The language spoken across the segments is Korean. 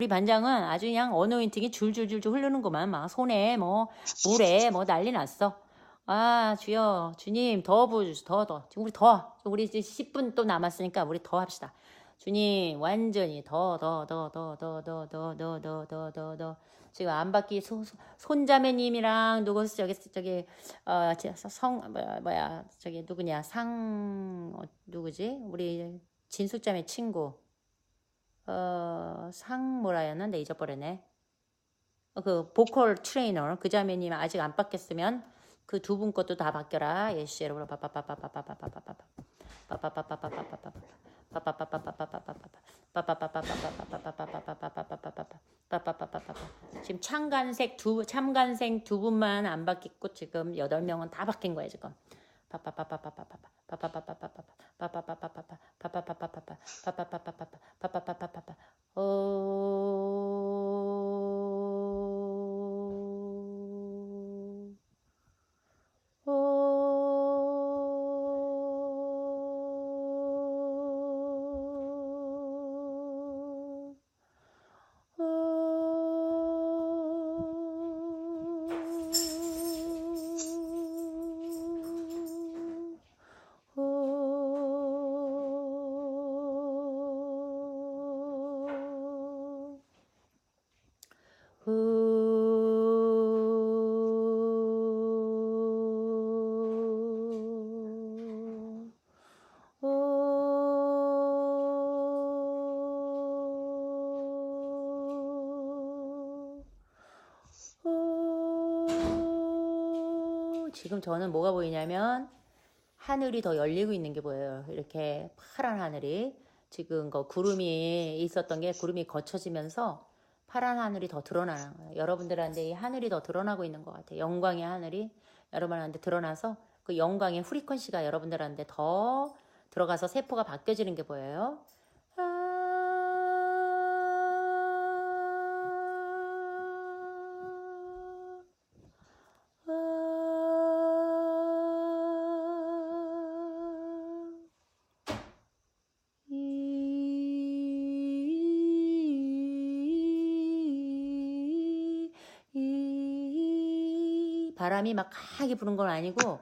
우리 반장은 아주 그냥 어노인팅이 줄줄줄줄 흐르는구만. 막 손에 뭐 물에 뭐 난리 났어. 아 주여 주님 더 부어주세요. 더 더. 지금 우리 더. 우리 이제 10분 또 남았으니까 우리 더 합시다. 주님 완전히 더 더 더 더 더 더 더 더 더 더 더 더 지금 안바퀴 손자매님이랑 누구 저기 저기 어성 뭐야 뭐야 저기 누구냐 상 어, 누구지 우리 진수자매 친구 어상 뭐라였는데 잊어버렸네. 어, 그 보컬 트레이너 그 자매님 아직 안 바뀌었으면 그 두 분 것도 다 바뀌어라. 예시 여러분. 빠빠빠빠빠빠빠빠빠빠 빠빠빠빠빠빠빠빠빠 지금 참간색 두 참간색 두 분만 안 바뀌고 지금 여덟 명은 다 바뀐 거예요 지금. Oh. 지금 저는 뭐가 보이냐면 하늘이 더 열리고 있는 게 보여요. 이렇게 파란 하늘이 지금 그 구름이 있었던 게 구름이 거쳐지면서 파란 하늘이 더 드러나는 거예요. 여러분들한테 이 하늘이 더 드러나고 있는 것 같아요. 영광의 하늘이 여러분한테 드러나서 그 영광의 프리퀀시가 여러분들한테 더 들어가서 세포가 바뀌어지는 게 보여요. 바람이 막 강하게 부는 건 아니고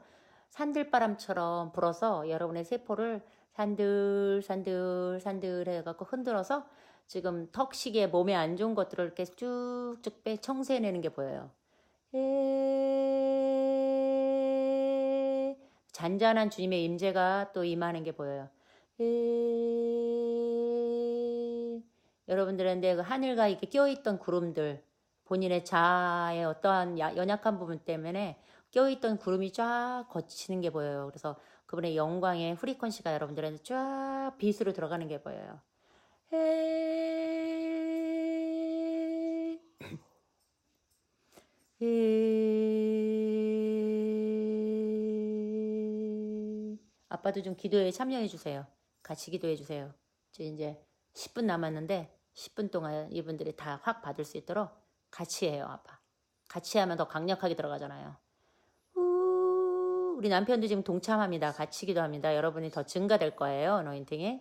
산들바람처럼 불어서 여러분의 세포를 산들 산들 산들 해갖고 흔들어서 지금 턱시계 몸에 안 좋은 것들을 이렇게 쭉쭉 빼 청소해내는 게 보여요. 에... 잔잔한 주님의 임재가 또 임하는 게 보여요. 에... 여러분들한테 그 하늘과 이렇게 껴있던 구름들, 본인의 자아의 어떠한 야- 연약한 부분 때문에 껴있던 구름이 쫙 거치는 게 보여요. 그래서 그분의 영광의 프리퀀시가 여러분들한테 쫙 빛으로 들어가는 게 보여요. 에... 에... 아빠도 좀 기도에 참여해 주세요. 같이 기도해 주세요. 저 이제 10분 남았는데 10분 동안 이분들이 다 확 받을 수 있도록 같이 해요, 아빠. 같이 하면 더 강력하게 들어가잖아요. 우, 우리 남편도 지금 동참합니다. 같이 기도합니다. 여러분이 더 증가될 거예요, 어노인팅이.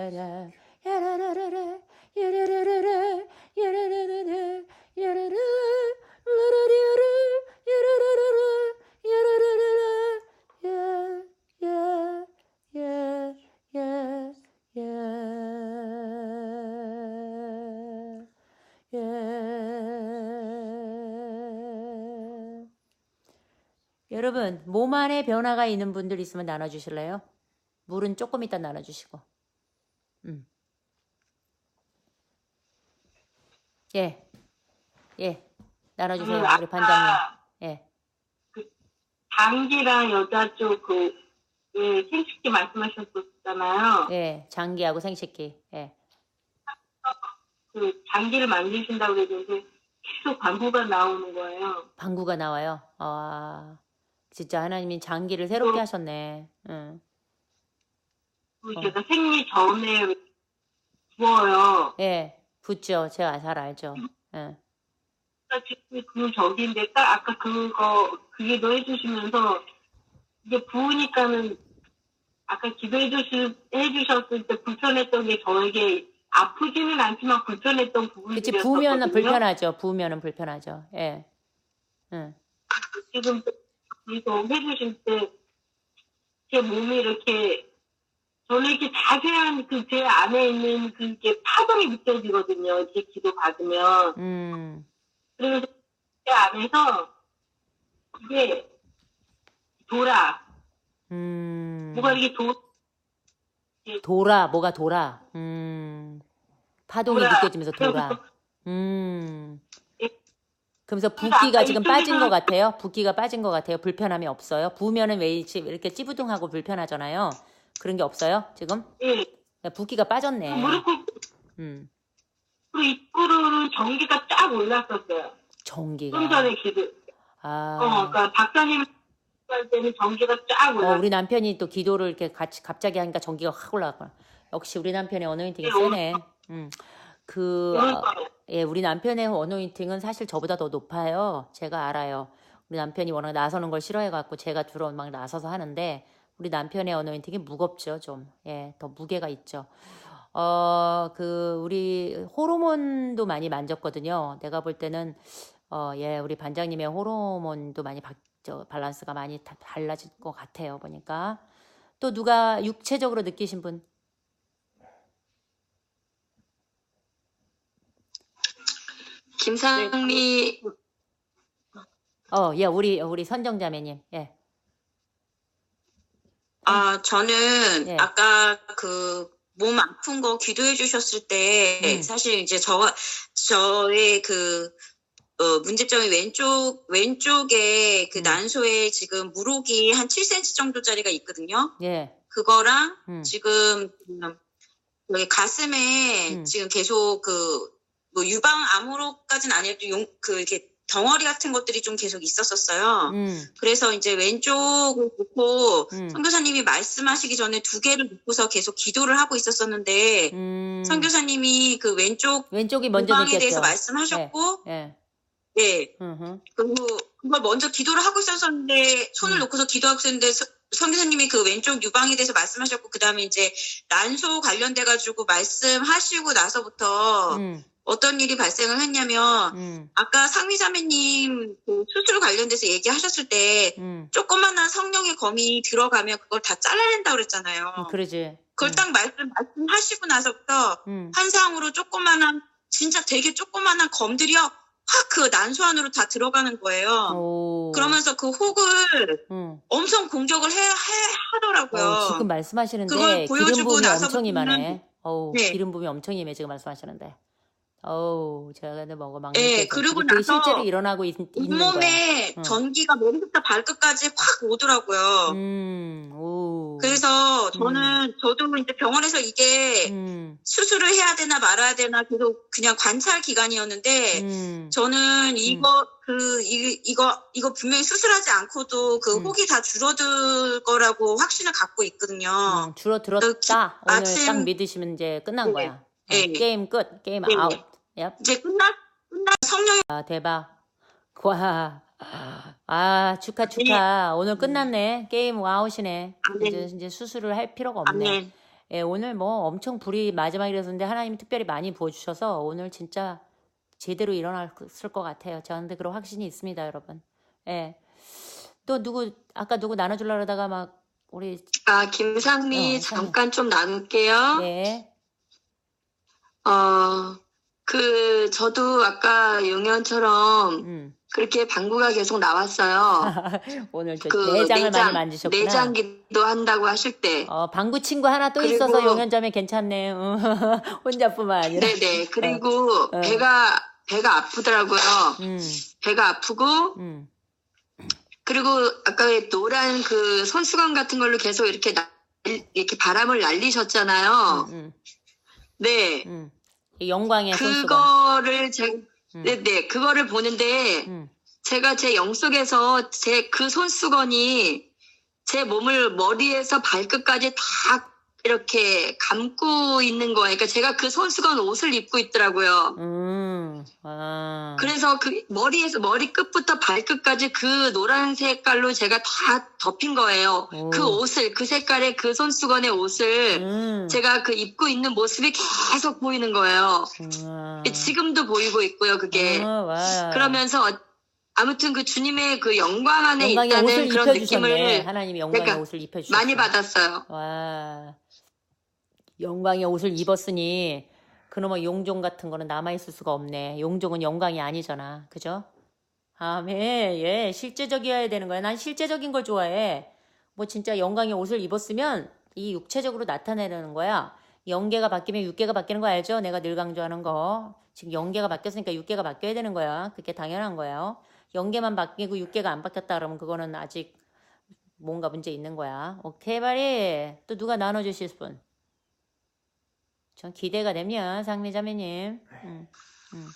여러분 몸 안에 변화가 있는 분들 있으면 나눠주실래요? 물은 조금 이따 나눠주시고 음. 예, 예, 나눠주세요 음, 우리 반장님 예, 장기랑 여자 쪽그 예, 생식기 말씀하셨었잖아요. 예, 장기하고 생식기 예. 그 장기를 만드신다고 그랬는데 계속 광고가 나오는 거예요. 방구가 나와요. 아, 진짜 하나님이 장기를 새롭게 어. 하셨네. 응. 어. 제가 생리 전에 부어요. 예, 붙죠. 제가 잘 알죠. 예. 그러니까 지금 그 저기인데 딱 아까 그거 그 얘기도 해주시면서 이게 부으니까는 아까 기도해 주시 해주셨을 때 불편했던 게 저에게 아프지는 않지만 불편했던 부분이 그치, 부으면은 불편하죠. 부으면은 불편하죠. 예. 응. 지금 해주실 때 제 몸이 이렇게 저는 이렇게 자세한 그 제 안에 있는 그게 파동이 느껴지거든요. 이렇게 기도 받으면 음, 그래서 제 안에서 이게 돌아 음. 뭐가 이렇게 도 돌아, 뭐가 돌아. 음. 파동이 돌아. 느껴지면서 돌아. 그래서 음. 예. 그러면서 붓기가 지금 빠진 것 같아요. 붓기가 빠진 것 같아요. 불편함이 없어요. 부으면은 왜 이렇게 찌부둥하고 불편하잖아요. 그런 게 없어요, 지금? 예 붓기가 빠졌네. 무릎 음. 입구로는 전기가 쫙 올랐었어요. 전기가. 좀 전에 기도 아. 어 그러니까 박사님 할 때는 전기가 쫙 어, 올랐어요. 우리 남편이 또 기도를 이렇게 같이 갑자기 하니까 전기가 확 올라갔구나. 역시 우리 남편의 어노인팅이 네, 세네. 음. 그, 어. 예, 우리 남편의 어노인팅은 사실 저보다 더 높아요. 제가 알아요. 우리 남편이 워낙 나서는 걸 싫어해갖고 제가 주로 막 나서서 하는데 우리 남편의 어노인팅이 무겁죠, 좀. 예, 더 무게가 있죠. 어, 그, 우리 호르몬도 많이 만졌거든요. 내가 볼 때는, 어, 예, 우리 반장님의 호르몬도 많이 바, 저, 밸런스가 많이 다 달라질 것 같아요, 보니까. 또 누가 육체적으로 느끼신 분? 김상미 어, 예, 우리, 우리 선정자매님, 예. 아 저는 예. 아까 그 몸 아픈 거 기도해 주셨을 때 음. 사실 이제 저 저의 그 어, 문제점이 왼쪽 왼쪽에 그 음. 난소에 지금 물혹이 한 7cm 정도짜리가 있거든요. 예, 그거랑 음, 지금 음, 여기 가슴에 음. 지금 계속 그 뭐 유방 암으로까지는 아니어도 용, 그 이렇게 덩어리 같은 것들이 좀 계속 있었었어요. 음, 그래서 이제 왼쪽을 놓고 음, 선교사님이 말씀하시기 전에 두 개를 놓고서 계속 기도를 하고 있었었는데 음. 선교사님이 그 왼쪽 왼쪽이 먼저 유방에 느꼈죠. 대해서 말씀하셨고 예, 네 음, 그리고 그걸 먼저 기도를 하고 있었었는데 손을 음. 놓고서 기도하고 있었는데 서- 선교사님이 그 왼쪽 유방에 대해서 말씀하셨고 그 다음에 이제 난소 관련돼 가지고 말씀하시고 나서부터 음, 어떤 일이 발생을 했냐면 음, 아까 상미자매님 그 수술 관련돼서 얘기하셨을 때 음, 조그만한 성령의 검이 들어가면 그걸 다 잘라낸다 그랬잖아요. 음, 그러지. 그걸 음, 딱 말씀, 말씀하시고 나서부터 음, 한상으로 조그만한, 진짜 되게 조그만한 검들이요. 확 그 난소 안으로 다 들어가는 거예요. 오, 그러면서 그 혹을 음. 엄청 공격을 해, 해 하더라고요. 어, 지금 말씀하시는데 그걸 보여주고 기름 부음이 엄청 임하네. 어우, 네. 기름 부음이 엄청 임해 지금 말씀하시는데. 어우, 제가 근데 뭐가 막 네, 느껴져. 그리고 그게 나서 실제로 일어나고 있, 거야. 온몸에 응. 전기가 머리부터 발끝까지 확 오더라고요. 음, 오. 그래서 저는 저도 이제 병원에서 이게 음, 수술을 해야 되나 말아야 되나 계속 그냥 관찰 기간이었는데 음, 저는 이거 그 이, 이거 이거 분명히 수술하지 않고도 그 음. 혹이 다 줄어들 거라고 확신을 갖고 있거든요. 음, 줄어들었다. 오늘 마침- 딱 믿으시면 이제 끝난 네. 거야. 어, 네. 게임 끝. 게임 네. 아웃. 얍. 이제 끝났 아, 대박. 와. 아, 축하, 축하. 오늘 끝났네. 게임 아웃이네. 아멘. 이제, 이제 수술을 할 필요가 없네. 아멘. 예, 오늘 뭐 엄청 불이 마지막이라서인데 하나님이 특별히 많이 부어주셔서 오늘 진짜 제대로 일어났을 것 같아요. 저한테 그런 확신이 있습니다, 여러분. 예. 또 누구, 아까 누구 나눠주려고 그러다가 막 우리, 아, 김상미 어, 잠깐 좀 나눌게요. 네. 어, 그, 저도 아까 용현처럼 음. 그렇게 방구가 계속 나왔어요. 오늘 저 그 내장을 내장, 많이 만지셨구나. 내장기도 한다고 하실 때. 어, 방구 친구 하나 또 그리고- 있어서 용현점에 괜찮네. 응. 혼자뿐만 아니라. 네네. 그리고 어. 배가, 배가 아프더라고요. 음, 배가 아프고, 음, 그리고 아까 노란 그 손수건 같은 걸로 계속 이렇게 날, 이렇게 바람을 날리셨잖아요. 음, 네. 영광의. 그거를 제, 음, 네 네. 그거를 보는데, 음. 제가 제 영 속에서 제 그 손수건이 제 몸을 머리에서 발끝까지 다 이렇게 감고 있는 거예요. 그러니까 제가 그 손수건 옷을 입고 있더라고요. 음, 아. 그래서 그 머리에서 머리 끝부터 발끝까지 그 노란 색깔로 제가 다 덮인 거예요. 오. 그 옷을 그 색깔의 그 손수건의 옷을 음, 제가 그 입고 있는 모습이 계속 보이는 거예요. 음. 지금도 보이고 있고요. 그게 어, 와. 그러면서 어- 아무튼 그 주님의 그 영광 안에 있다는 그런 입혀주셨네. 느낌을 하나님이 영광의 그러니까 옷을 입혀주셨어. 많이 받았어요. 와. 영광의 옷을 입었으니 그놈의 용종 같은 거는 남아있을 수가 없네. 용종은 영광이 아니잖아. 그죠? 아멘. 예, 실제적이어야 되는 거야. 난 실제적인 걸 좋아해. 뭐 진짜 영광의 옷을 입었으면 이 육체적으로 나타내는 거야. 영계가 바뀌면 육계가 바뀌는 거 알죠? 내가 늘 강조하는 거. 지금 영계가 바뀌었으니까 육계가 바뀌어야 되는 거야. 그게 당연한 거예요. 영계만 바뀌고 육계가 안 바뀌었다 그러면 그거는 아직 뭔가 문제 있는 거야. 오케이, 바리. 또 누가 나눠주실 분? 전 기대가 됩니다, 상미자매님. 응, 응.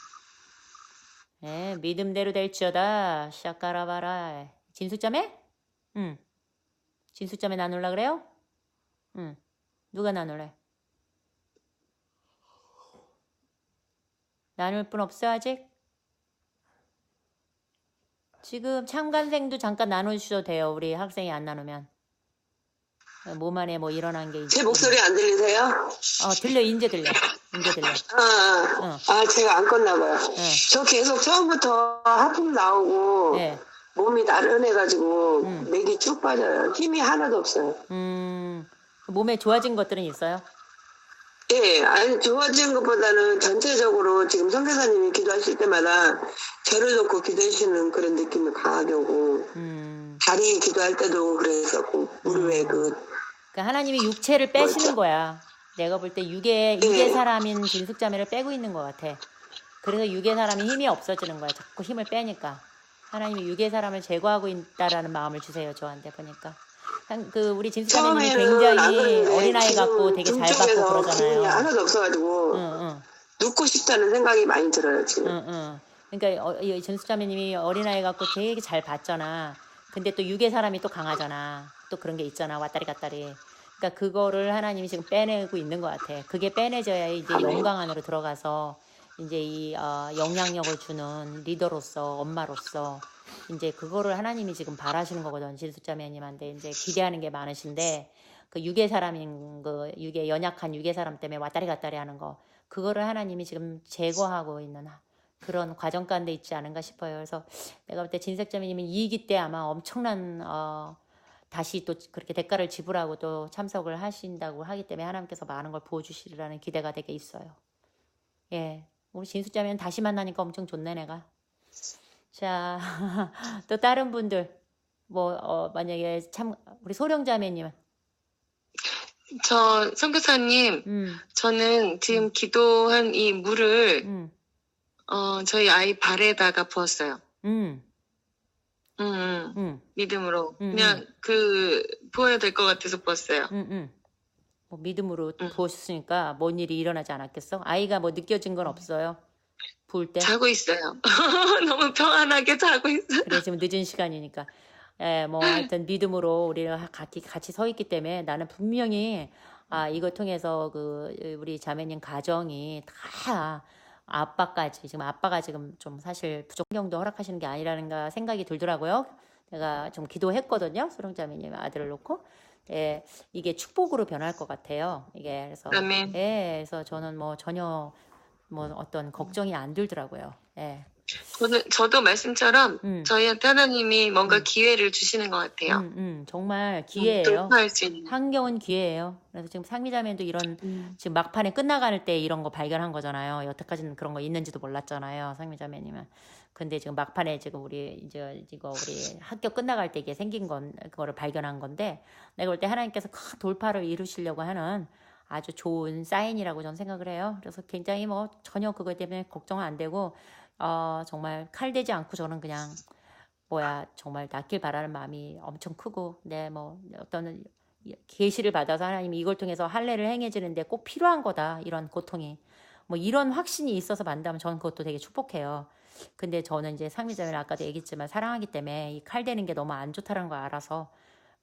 네, 믿음대로 될지어다. 샤까라바라. 진수자매? 응. 진수자매 나눌라 그래요? 응. 누가 나눌래? 나눌 분 없어, 아직? 지금 참관생도 잠깐 나눠주셔도 돼요. 우리 학생이 안 나누면. 몸 안에 뭐 일어난 게 제. 목소리 안 들리세요? 어, 들려, 인제 들려. 인제 들려. 아, 어. 아 제가 안 껐나 봐요. 네. 저 계속 처음부터 하품 나오고 네. 몸이 나른해가지고 음. 맥이 쭉 빠져요. 힘이 하나도 없어요. 음, 몸에 좋아진 것들은 있어요? 예, 아니 좋아진 것보다는 전체적으로 지금 선교사님이 기도하실 때마다 저를 놓고 기도하시는 그런 느낌이 강하게 오고 음. 다리 기도할 때도 그랬었고 무릎에 그 그러니까 하나님이 육체를 빼시는 거야. 내가 볼 때 육의, 육의 사람인 진숙자매를 빼고 있는 것 같아. 그래서 육의 사람이 힘이 없어지는 거야. 자꾸 힘을 빼니까. 하나님이 육의 사람을 제거하고 있다라는 마음을 주세요. 저한테 보니까. 한- 그 우리 진숙자매님이 굉장히 어린아이 같고 되게 등잘 받고 그러잖아요. 하나도 없어가지고 응, 응. 눕고 싶다는 생각이 많이 들어요 지금. 응, 응. 그러니까 어, 이 전수자매님이 어린아이 갖고 되게 잘 봤잖아. 근데 또 육의 사람이 또 강하잖아. 또 그런 게 있잖아. 왔다리 갔다리. 그러니까 그거를 하나님이 지금 빼내고 있는 것 같아. 그게 빼내져야 이제 영광 안으로 들어가서 이제 이 어, 영향력을 주는 리더로서 엄마로서 이제 그거를 하나님이 지금 바라시는 거거든. 진수자매님한테 이제 기대하는 게 많으신데 그 육의 사람인 그 육의 연약한 육의 사람 때문에 왔다리 갔다리 하는 거 그거를 하나님이 지금 제거하고 있는 그런 과정 가운데 있지 않은가 싶어요. 그래서 내가 볼 때 진색자매님이 이기 때 아마 엄청난 어, 다시 또 그렇게 대가를 지불하고 또 참석을 하신다고 하기 때문에 하나님께서 많은 걸 보여주시리라는 기대가 되게 있어요. 예, 우리 진수자매는 다시 만나니까 엄청 좋네 내가. 자, 또 다른 분들. 뭐 어, 만약에 참 우리 소령자매님은? 저 선교사님, 음, 저는 지금 기도한 이 물을 음, 어, 저희 아이 발에다가 부었어요. 음, 음, 음, 음, 믿음으로 음, 그냥 그 부어야 될 것 같아서 부었어요. 음, 음. 뭐 믿음으로 음. 부었으니까 뭔 일이 일어나지 않았겠어? 아이가 뭐 느껴진 건 없어요? 부을 때? 자고 있어요. 너무 평안하게 자고 있어요. 그래 지금 늦은 시간이니까 예, 뭐 하여튼 믿음으로 우리가 같이 같이 서 있기 때문에 나는 분명히 아 이거 통해서 그 우리 자매님 가정이 다 아빠까지 지금 아빠가 지금 좀 사실 부정경도 허락하시는 게 아니라는가 생각이 들더라고요. 제가 좀 기도했거든요. 수령자매님 아들을 놓고. 예, 이게 축복으로 변할 것 같아요. 이게 그래서 아멘. 예, 그래서 저는 뭐 전혀 뭐 어떤 걱정이 안 들더라고요. 예. 저는, 저도 말씀처럼 음. 저희한테 하나님이 뭔가 음. 기회를 주시는 것 같아요. 음, 음, 정말 음, 기회예요. 한겨운 기회예요. 그래서 지금 상미자매도 이런 음. 지금 막판에 끝나갈 때 이런 거 발견한 거잖아요. 여태까지는 그런 거 있는지도 몰랐잖아요. 상미자매님은. 근데 지금 막판에 지금 우리 이제 이거 우리 학교 끝나갈 때 이게 생긴 건 그거를 발견한 건데 내가 볼 때 하나님께서 큰 돌파를 이루시려고 하는 아주 좋은 사인이라고 저는 생각을 해요. 그래서 굉장히 뭐 전혀 그거 때문에 걱정은 안 되고 어 정말 칼대지 않고 저는 그냥 뭐야 정말 낫길 바라는 마음이 엄청 크고 네뭐 어떤 계시를 받아서 하나님이 이걸 통해서 할례를 행해지는데 꼭 필요한 거다 이런 고통이 뭐 이런 확신이 있어서 만다면 저는 그것도 되게 축복해요. 근데 저는 이제 상미자매는 아까도 얘기했지만 사랑하기 때문에 이칼 대는 게 너무 안 좋다는 걸 알아서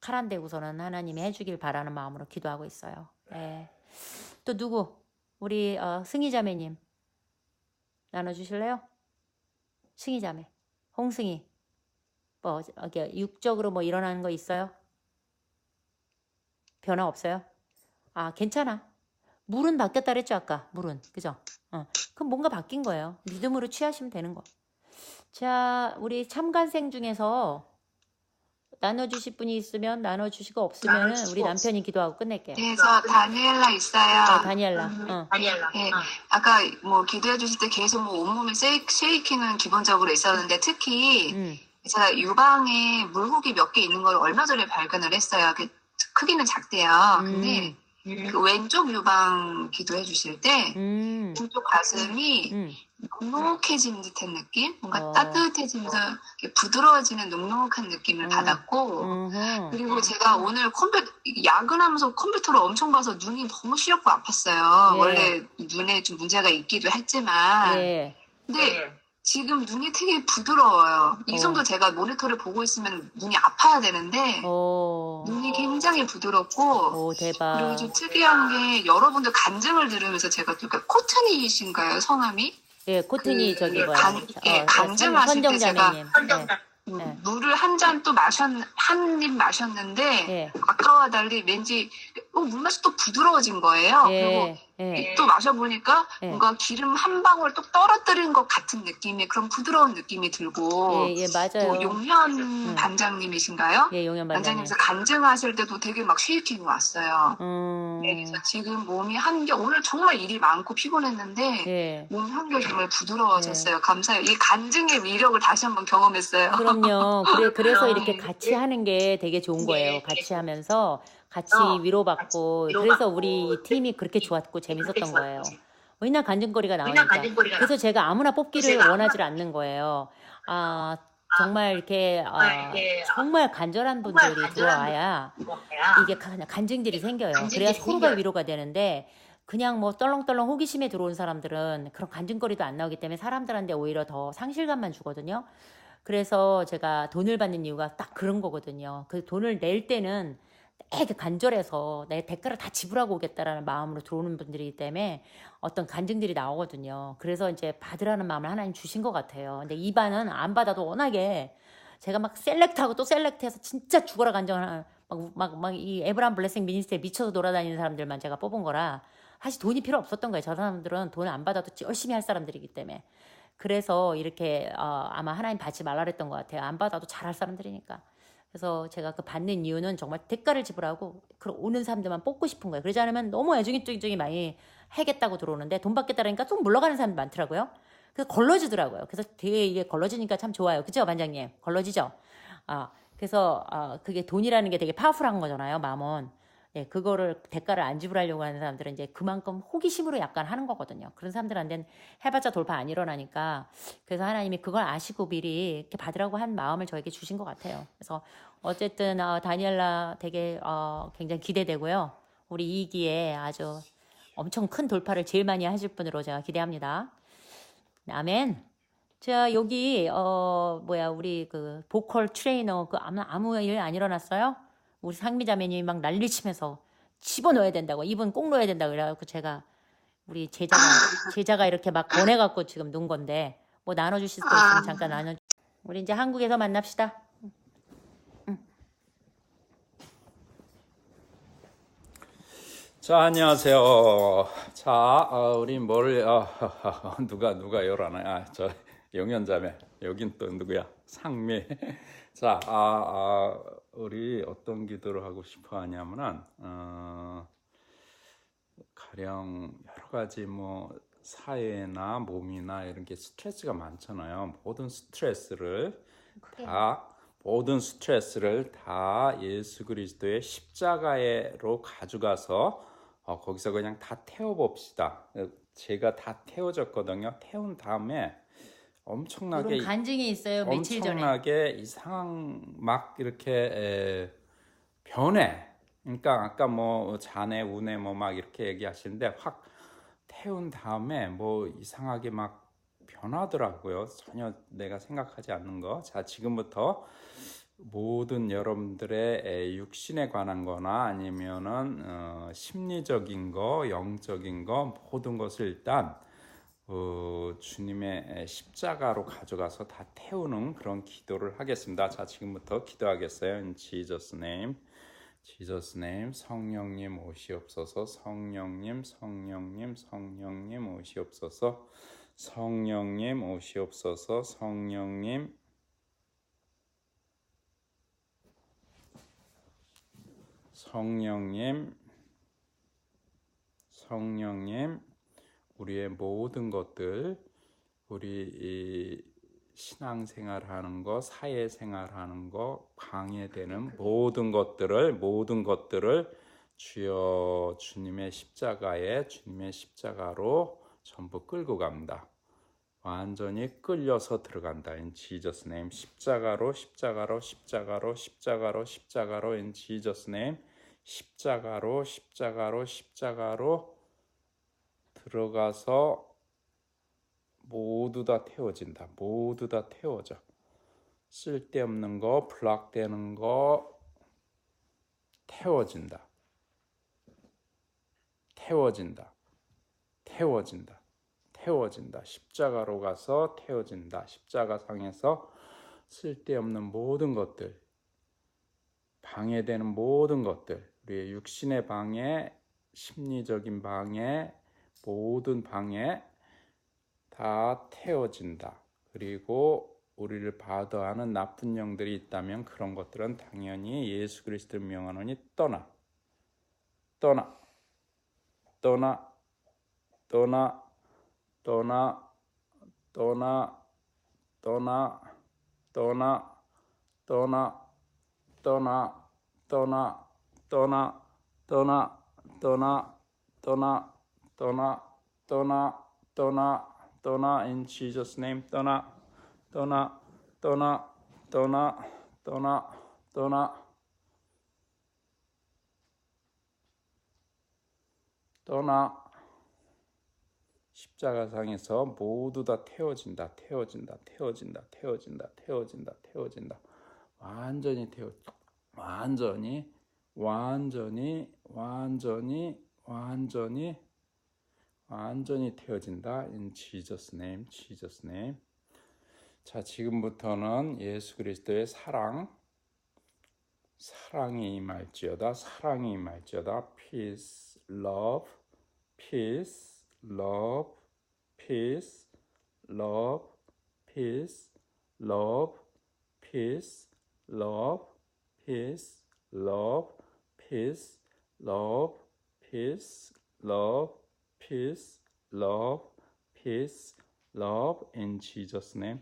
칼 안 대고서는 하나님이 해주길 바라는 마음으로 기도하고 있어요. 네. 또 누구? 우리 어, 승희자매님 나눠주실래요? 승희 자매, 홍승희. 뭐 이게 육적으로 뭐 일어나는 거 있어요? 변화 없어요? 아 괜찮아. 물은 바뀌었다 그랬죠 아까 물은 그죠? 어. 그럼 뭔가 바뀐 거예요. 믿음으로 취하시면 되는 거. 자 우리 참관생 중에서 나눠주실 분이 있으면 나눠주시고 없으면 우리 남편이 기도하고 끝낼게요. 네, 저 다니엘라 있어요. 어, 다니엘라. 어. 네, 아까 뭐 기도해 주실 때 계속 뭐 온몸에 쉐이- 쉐이킹은 기본적으로 있었는데 특히 음. 제가 유방에 물고기 몇개 있는 걸 얼마 전에 발견을 했어요. 그 크기는 작대요. 근데 그 왼쪽 유방 기도해 주실 때 음. 왼쪽 가슴이 음. 눅눅해진 듯한 느낌? 뭔가 어. 따뜻해지면서 이렇게 부드러워지는 눅눅한 느낌을 음. 받았고 음흠. 그리고 제가 오늘 컴퓨터 야근하면서 컴퓨터를 엄청 봐서 눈이 너무 시렵고 아팠어요. 예. 원래 눈에 좀 문제가 있기도 했지만 예. 근데 지금 눈이 되게 부드러워요. 이 어. 정도 제가 모니터를 보고 있으면 눈이 아파야 되는데 오. 눈이 굉장히 부드럽고 오 대박. 그리고 좀 특이한 게 여러분들 간증을 들으면서 제가 또그 코트니이신가요 성함이? 예, 코튼이 그 저기 뭐야. 간- 예, 어, 간증하실 때 선정자매님. 예. 네. 물을 한 잔 또 마셨 한 입 마셨는데 예. 아까와 달리 왠지 어, 물맛이 또 부드러워진 거예요. 예. 예. 그리고 또 마셔보니까 예. 뭔가 기름 한 방울 또 떨어뜨린 것 같은 느낌의 그런 부드러운 느낌이 들고 예, 예, 맞아요. 또 용현 음. 반장님이신가요? 예, 용현 반장님. 반장님께서 간증하실 때도 되게 막 쉐이킹이 왔어요. 음. 네, 그래서 지금 몸이 한결 오늘 정말 일이 많고 피곤했는데 예. 몸 한결 정말 부드러워졌어요. 감사해요. 이 간증의 위력을 다시 한번 경험했어요. 그럼요. 그래, 그래서 이렇게 같이 하는 게 되게 좋은 거예요. 같이 하면서 같이 위로받고 그래서 우리 이 팀이 그렇게 좋았고 재밌었던 거예요. 맨날 간증거리가 나오니까. 그래서 제가 아무나 뽑기를 원하지 않는 거예요. 아 정말 이렇게 아, 정말 간절한 분들이 들어와야 이게 간- 간증들이 생겨요. 그래야 서로가 위로가 되는데 그냥 뭐 떨렁떨렁 호기심에 들어온 사람들은 그런 간증거리도 안 나오기 때문에 사람들한테 오히려 더 상실감만 주거든요. 그래서 제가 돈을 받는 이유가 딱 그런 거거든요. 그 돈을 낼 때는 되게 간절해서 내 대가를 다 지불하고 오겠다라는 마음으로 들어오는 분들이기 때문에 어떤 간증들이 나오거든요. 그래서 이제 받으라는 마음을 하나님 주신 것 같아요. 근데 이 반은 안 받아도 워낙에 제가 막 셀렉트하고 또 셀렉트해서 진짜 죽어라 간증하는 막막막 이 에브람 블레싱 미니스트에 미쳐서 돌아다니는 사람들만 제가 뽑은 거라 사실 돈이 필요 없었던 거예요. 저 사람들은 돈을 안 받아도 열심히 할 사람들이기 때문에. 그래서 이렇게 어, 아마 하나님 받지 말라 그랬던 것 같아요. 안 받아도 잘할 사람들이니까. 그래서 제가 그 받는 이유는 정말 대가를 지불하고 그 오는 사람들만 뽑고 싶은 거예요. 그러지 않으면 너무 애중이중이 많이 해겠다고 들어오는데 돈 받겠다라니까 좀 물러가는 사람이 많더라고요. 그래서 걸러지더라고요. 그래서 되게 이게 걸러지니까 참 좋아요. 그죠, 반장님? 걸러지죠? 아, 그래서 아, 그게 돈이라는 게 되게 파워풀한 거잖아요, 마음은. 예, 그거를 대가를 안 지불하려고 하는 사람들은 이제 그만큼 호기심으로 약간 하는 거거든요. 그런 사람들한테는 해봤자 돌파 안 일어나니까 그래서 하나님이 그걸 아시고 미리 이렇게 받으라고 한 마음을 저에게 주신 것 같아요. 그래서 어쨌든 어, 다니엘라 되게 어, 굉장히 기대되고요. 우리 이기에 아주 엄청 큰 돌파를 제일 많이 하실 분으로 제가 기대합니다. 아멘. 자 여기 어 뭐야 우리 그 보컬 트레이너 그 아무 아무 일 안 일어났어요? 우리 상미자매님이 막 난리치면서 집어넣어야 된다고 이분 꼭 넣어야 된다 그래갖고 제가 우리 제자가 제자가 이렇게 막 권해갖고 지금 놓은 건데 뭐 나눠주실 거 있으면 아. 잠깐 나눠. 우리 이제 한국에서 만납시다. 자, 안녕하세요. 자, 어, 우리 뭘, 어, 누가, 누가 열하나? 아, 저, 영현자매. 여긴 또 누구야? 상미. 자, 아, 아, 우리 어떤 기도를 하고 싶어 하냐면은, 어, 가령 여러 가지 뭐, 사회나 몸이나 이런 게 스트레스가 많잖아요. 모든 스트레스를 다 모든 스트레스를 다 예수 그리스도의 십자가에로 가져가서 어, 거기서 그냥 다 태워 봅시다. 어, 제가 다 태워졌거든요. 태운 다음에 엄청나게 간증이 있어요 며칠 전에. 엄청나게 이상 막 이렇게 에, 변해. 그러니까 아까 뭐 자네 운에 뭐 막 이렇게 얘기하시는데 확 태운 다음에 뭐 이상하게 막 변하더라고요. 전혀 내가 생각하지 않는 거. 자, 지금부터 모든 여러분들의 에, 육신에 관한 거나 아니면은 어, 심리적인 거, 영적인 거 모든 것을 일단 어, 주님의 에, 십자가로 가져가서 다 태우는 그런 기도를 하겠습니다. 자, 지금부터 기도하겠어요. In Jesus name. Jesus name. 성령님 오시옵소서. 성령님, 성령님, 성령님 오시옵소서. 성령님 오시옵소서. 성령님 성령님 성령님 우리의 모든 것들 우리 이 신앙생활 하는 거, 사회생활 하는 거 방해되는 모든 것들을 모든 것들을 주여 주님의 십자가에 주님의 십자가로 전부 끌고 갑니다. 완전히 끌려서 들어간다. In Jesus name. 십자가로 십자가로 십자가로 십자가로 십자가로 in Jesus name. 십자가로 십자가로 십자가로 들어가서 모두 다 태워진다. 모두 다 태워져. 쓸데없는 거, 블락되는 거 태워진다. 태워진다. 태워진다. 태워진다. 십자가로 가서 태워진다. 십자가 상에서 쓸데없는 모든 것들, 방해되는 모든 것들, 우리의 육신의 방해, 심리적인 방해, 모든 방해 다 태워진다. 그리고 우리를 바더하는 나쁜 영들이 있다면 그런 것들은 당연히 예수 그리스도를 명하노니 떠나, 떠나, 떠나, 떠나, 떠나, 떠나, 떠나, 떠나, 떠나, 떠나, 떠나, 떠나, 떠나, 떠나, 떠나, 떠나, 떠나, 떠나, 떠나, in Jesus name, 떠나, 떠나, 떠나, 떠나, 떠나, 떠나, 떠나. 십자가상에서 모두 다 태워진다, 태워진다, 태워진다, 태워진다, 태워진다, 태워진다. 완전히 태워, 완전히, 완전히, 완전히, 완전히, 완전히 태워진다. In Jesus name, Jesus name. 자, 지금부터는 예수 그리스도의 사랑, 사랑이 임할지어다, 사랑이 임할지어다. Peace, love, peace. love, peace, love, peace, love, peace, love, peace, love, peace, love, peace, love, peace, love, peace, love in Jesus name.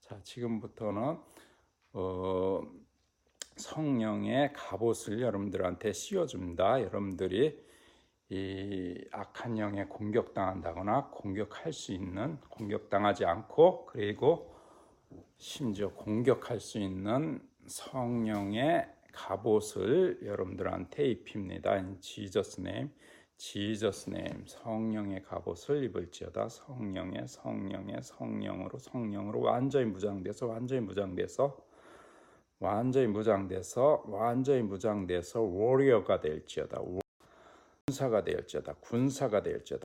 자, 지금부터는 어, 성령의 갑옷을 여러분들한테 씌워줍니다. 여러분들이 이 악한 영에 공격당한다거나 공격할 수 있는 공격당하지 않고 그리고 심지어 공격할 수 있는 성령의 갑옷을 여러분들한테 입힙니다. In Jesus name, Jesus name, 성령의 갑옷을 입을지어다. 성령의 성령의 성령으로 성령으로 완전히 무장돼서 완전히 무장돼서 완전히 무장돼서 완전히 무장돼서 워리어가 될지어다. 군사가 되었지어다. 군사가 되었지어다.